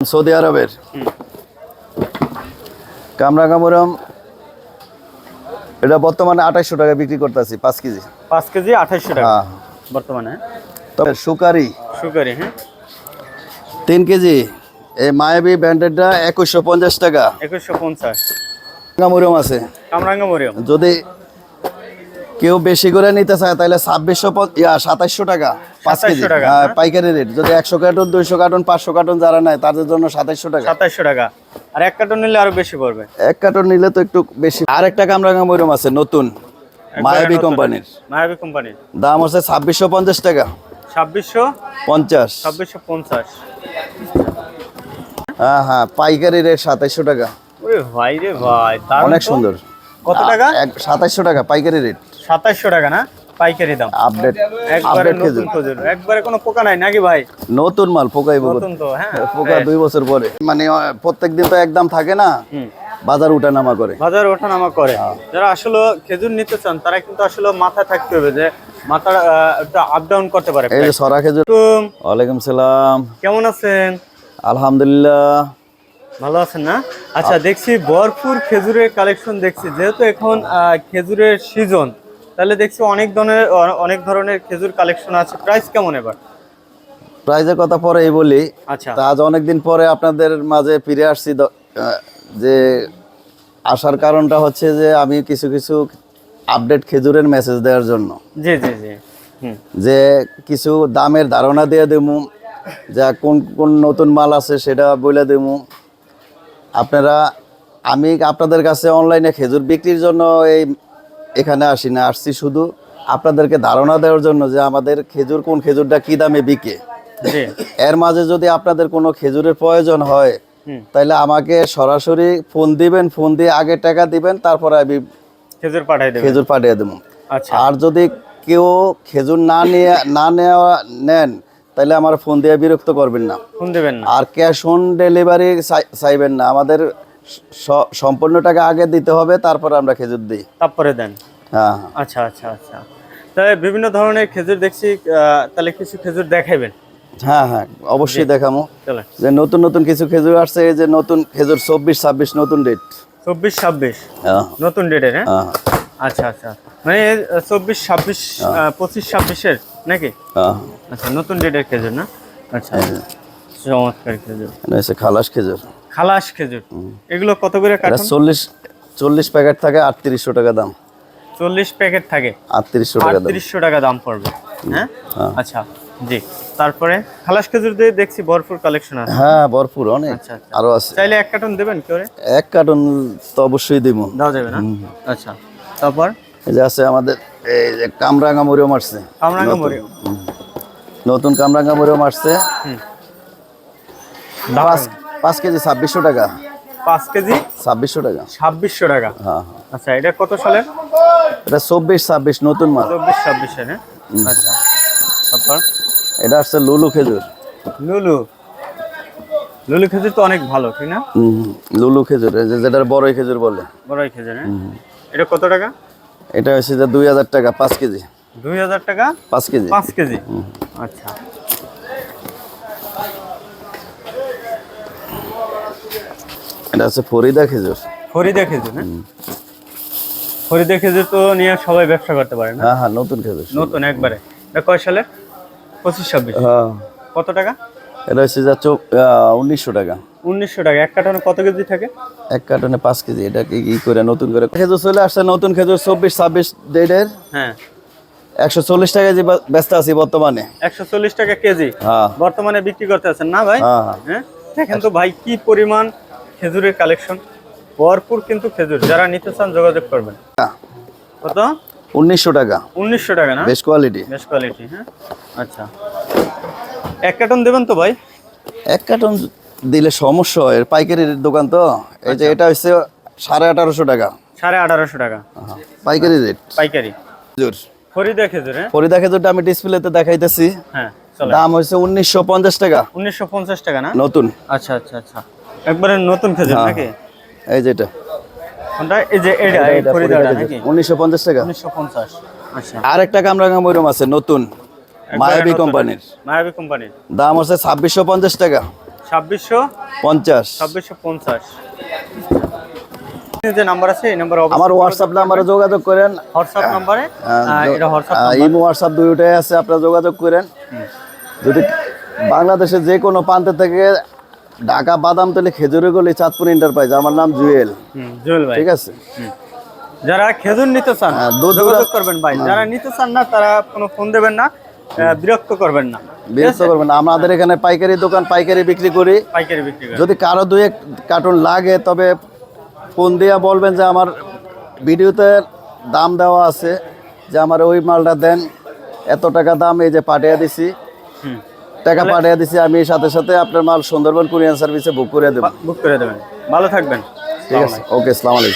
Saudi আরবের। কামরাঙ্গামুরম এটা বর্তমানে আঠাইশশো টাকা বিক্রি করতেছি পাঁচ কেজি। পাঁচ কেজি আঠাইশশো টাকা হ্যাঁ। বর্তমানে। তবে সুকারি। সুগারি হ্যাঁ। তিন কেজি এই মায়াবী ব্যান্ডেডটা একুশশো পঞ্চাশ টাকা। একুশশো পঞ্চাশ। কামরাঙ্গামুরম আছে। কামরাঙ্গা মরিয়ম যদি কেউ বেশি করে নিতে চায় তাহলে ছাব্বিশশো ইয়া সাতাইশশো টাকা। পাঁচ কেজি। 2700 টাকা, হ্যাঁ? পাইকারি রেট যদি একশো কার্টন দুইশো কার্টন পাঁচশো কার্টন যারা নেয় তাদের জন্য সাতাইশশো টাকা। সাতাইশশো টাকা। আর এক কার্টন নিলে আরও বেশি পড়বে। এক কার্টন নিলে তো একটু বেশি। আরেকটা কামরাঙ্গা ময়ূরম আছে নতুন মায়াবী কোম্পানির। মায়াবী কোম্পানির। দাম হচ্ছে ছাব্বিশশো পঞ্চাশ টাকা। ছাব্বিশশো পঞ্চাশ। ছাব্বিশশো পঞ্চাশ। হ্যাঁ হ্যাঁ পাইকারি রেট সাতাইশশো টাকা। ভাই রে ভাই অনেক সুন্দর। কত টাকা? সাতাইশশো টাকা পাইকারি রেট সাতাইশশো টাকা না? পাইকারি দাম। আপডেট একবারে আপডেট নতুন খেজুর। একবারে কোনো পোকা নাই নাকি ভাই? নতুন মাল পোকাই নতুন তো হ্যাঁ। পোকা দুই বছর পরে। মানে প্রত্যেক দিন তো একদম থাকে না বাজার উঠানামা করে। বাজার ওঠানামা করে। হ্যাঁ। যারা আসলে খেজুর নিতে চান তারা কিন্তু আসলে মাথায় থাকতে হবে যে একটা আপ ডাউন করতে পারে। এই যে সরা খেজুর। ওয়ালাইকুম সালাম। কেমন আছেন? আলহামদুলিল্লাহ। ভালো আছেন না? আচ্ছা দেখছি ভরপুর খেজুরের কালেকশন দেখছি। যেহেতু এখন খেজুরের সিজন তাহলে দেখছি অনেক ধরনের অনেক ধরনের খেজুর কালেকশন আছে। প্রাইস কেমন এবার? প্রাইজের কথা পরে এই বলি। আচ্ছা। তা আজ অনেকদিন পরে আপনাদের মাঝে ফিরে আসছি যে আসার কারণটা হচ্ছে যে আমি কিছু কিছু আপডেট খেজুরের মেসেজ দেওয়ার জন্য। জি জি জি। যে কিছু দামের ধারণা দিয়ে দেবো যা কোন কোন নতুন মাল আছে সেটা বলে দেবো আপনারা আমি আপনাদের কাছে অনলাইনে খেজুর বিক্রির জন্য এই এখানে আসি না আসছি শুধু আপনাদেরকে ধারণা দেওয়ার জন্য যে আমাদের খেজুর কোন খেজুরটা কি দামে বিকে। এর মাঝে যদি আপনাদের কোনো খেজুরের প্রয়োজন হয় তাহলে আমাকে সরাসরি ফোন দিবেন ফোন দিয়ে আগে টাকা দিবেন তারপরে আমি খেজুর পাঠাই দেবেন। খেজুর পাঠিয়ে দেবো। আচ্ছা। আর যদি কেউ খেজুর না নিয়ে না নেওয়া নেন তাহলে আমার ফোন দিয়ে বিরক্ত করবেন না। ফোন দেবেন না। আর ক্যাশ অন ডেলিভারি চাইবেন না। আমাদের সম্পূর্ণ টাকা আগে দিতে হবে তারপর আমরা খেজুর দিই। তারপরে দেন? হ্যাঁ। হ্যাঁ। আচ্ছা আচ্ছা আচ্ছা। তাহলে বিভিন্ন ধরনের খেজুর দেখছি তাহলে কিছু খেজুর দেখাইবেন? হ্যাঁ হ্যাঁ অবশ্যই দেখামো। যে নতুন নতুন কিছু খেজুর আসছে এই যে নতুন খেজুর চব্বিশ ছাব্বিশ নতুন ডেট চব্বিশ ছাব্বিশ? হ্যাঁ। নতুন ডেটের হ্যাঁ? হ্যাঁ। আচ্ছা আচ্ছা। মানে চব্বিশ ছাব্বিশ পঁচিশ ছাব্বিশের নাকি? হ্যাঁ। আচ্ছা নতুন ডেটের খেজুর না? আচ্ছা চমৎকার খেজুর। খালাস খেজুর। খালাস খেজুর। এগুলো কত করে কাটুন? চল্লিশ চল্লিশ প্যাকেট থাকে আটত্রিশশো টাকা দাম। চল্লিশ প্যাকেট থাকে? আটত্রিশশো টাকা দাম। আটত্রিশশো টাকা দাম পড়বে। হ্যাঁ? হ্যাঁ। আচ্ছা জি। তারপরে খালাস খেজুর দিয়ে দেখছি ভরপুর কালেকশন আছে। হ্যাঁ ভরপুর অনেক। আচ্ছা আচ্ছা। আরও আছে। চাইলে এক কার্টন দেবেন কি করে? এক কার্টন তো অবশ্যই দিব। দেওয়া যাবে না? আচ্ছা তারপর? এই যে আছে আমাদের এই যে কামরাঙ্গা মরিয়ম আসছে। কামরাঙ্গা মরিয়ম। নতুন কামরাঙ্গা মরিয়ম আসছে। হুম। পাঁচ পাঁচ কেজি ছাব্বিশশো টাকা। পাঁচ কেজি? ছাব্বিশশো টাকা। ছাব্বিশশো টাকা? হ্যাঁ। আচ্ছা এটা কত সালের? এটা চব্বিশ ছাব্বিশ নতুন মাল। চব্বিশ ছাব্বিশ হ্যাঁ আচ্ছা। তারপর? এটা আসছে লুলু খেজুর। লুলু। লুলু খেজুর তো অনেক ভালো ঠিক না? লুলু খেজুর যেটার বড়ই খেজুর বলে। বড়ই খেজুর হ্যাঁ? এটা কত টাকা? এটা হচ্ছে যে দুই হাজার টাকা পাঁচ কেজি। দুই হাজার টাকা? পাঁচ কেজি। পাঁচ কেজি? আচ্ছা। এটা হচ্ছে ফরিদা খেজুর। ফরিদা খেজুর হ্যাঁ? ফরিদা খেজুর তো নিয়ে সবাই ব্যবসা করতে পারে না? হ্যাঁ হ্যাঁ নতুন খেজুর। নতুন একবারে। এটা কয় সালের? পঁচিশ ছাব্বিশ হ্যাঁ। কত টাকা? এটা হচ্ছে উনিশশো টাকা। উনিশশো টাকা। এক কার্টনে কত কেজি থাকে? এক কার্টনে পাঁচ কেজি। এটা কি কি করে নতুন করে খেজুর চলে আসছে নতুন খেজুর চব্বিশ ছাব্বিশ ডেটের। হ্যাঁ। একশো চল্লিশ টাকা যে ব্যস্ত আছি বর্তমানে। একশো চল্লিশ টাকা কেজি। হ্যাঁ। বর্তমানে বিক্রি করতে আছেন না ভাই? হ্যাঁ হ্যাঁ। হ্যাঁ? দেখেন তো ভাই কি পরিমাণ খেজুরের কালেকশন। ভরপুর কিন্তু খেজুর। যারা নিতে চান যোগাযোগ করবেন। কত? উনিশশো টাকা। উনিশশো টাকা না? বেশ কোয়ালিটি বেশ কোয়ালিটি হ্যাঁ? আচ্ছা। এক কার্টন দেবেন তো ভাই? এক কার্টন দিলে সমস্যা হয়। পাইকারির দোকান তো। এই যে এটা হচ্ছে সাড়ে আঠারোশো টাকা। সাড়ে আঠারোশো টাকা। পাইকারি রেট। পাইকারি। খেজুর। ফরিদা খেজুর হ্যাঁ? ফরিদা খেজুরটা আমি ডিসপ্লেতে দেখাইতেছি। হ্যাঁ দাম হচ্ছে উনিশশো পঞ্চাশ টাকা। উনিশশো পঞ্চাশ টাকা না? নতুন। আচ্ছা আচ্ছা আচ্ছা। একবারে নতুন খেজুর হ্যাঁ, নাকি? এই যেটা কোনটা এই যে এটা এই ফরিদাটা নাকি? উনিশশো পঞ্চাশ টাকা। উনিশশো পঞ্চাশ আচ্ছা। আরেকটা কামরাঙ্গা ময়ূরম আছে নতুন মায়াবী কোম্পানির। মায়াবী কোম্পানির। দাম হচ্ছে ছাব্বিশশো পঞ্চাশ টাকা। ছাব্বিশশো? পঞ্চাশ। ছাব্বিশশো পঞ্চাশ। যে নাম্বার আছে এই নাম্বার আমার হোয়াটসঅ্যাপ নাম্বারে যোগাযোগ করেন। হোয়াটসঅ্যাপ নাম্বারে? এটা হোয়াটসঅ্যাপ ইমো হোয়াটসঅ্যাপ দুইটাই আছে আপনারা যোগাযোগ করেন। যদি বাংলাদেশের যে কোনো প্রান্ত থেকে ঢাকা বাদামতলি খেজুরি গলি চাঁদপুর এন্টারপ্রাইজ আমার নাম জুয়েল। জুয়েল ভাই। ঠিক আছে? যারা খেজুর নিতে চান হ্যাঁ, যোগাযোগ করবেন ভাই। যারা নিতে চান না তারা কোনো ফোন দেবেন না বিরক্ত করবেন না। বিরক্ত করবেন না। আমাদের এখানে পাইকারি দোকান পাইকারি বিক্রি করি। পাইকারি বিক্রি যদি কারও দুই এক কার্টুন লাগে তবে ফোন দিয়া বলবেন যে আমার ভিডিওতে দাম দেওয়া আছে যে আমার ওই মালটা দেন এত টাকা দাম এই যে পাঠিয়ে দিছি। টাকা পাঠিয়ে দিছি আমি সাথে সাথে আপনার মাল সুন্দরবন কুরিয়ান সার্ভিসে বুক করে দেবো। বুক করে দেবেন। ভালো থাকবেন। ঠিক আছে ওকে আসসালামু আলাইকুম।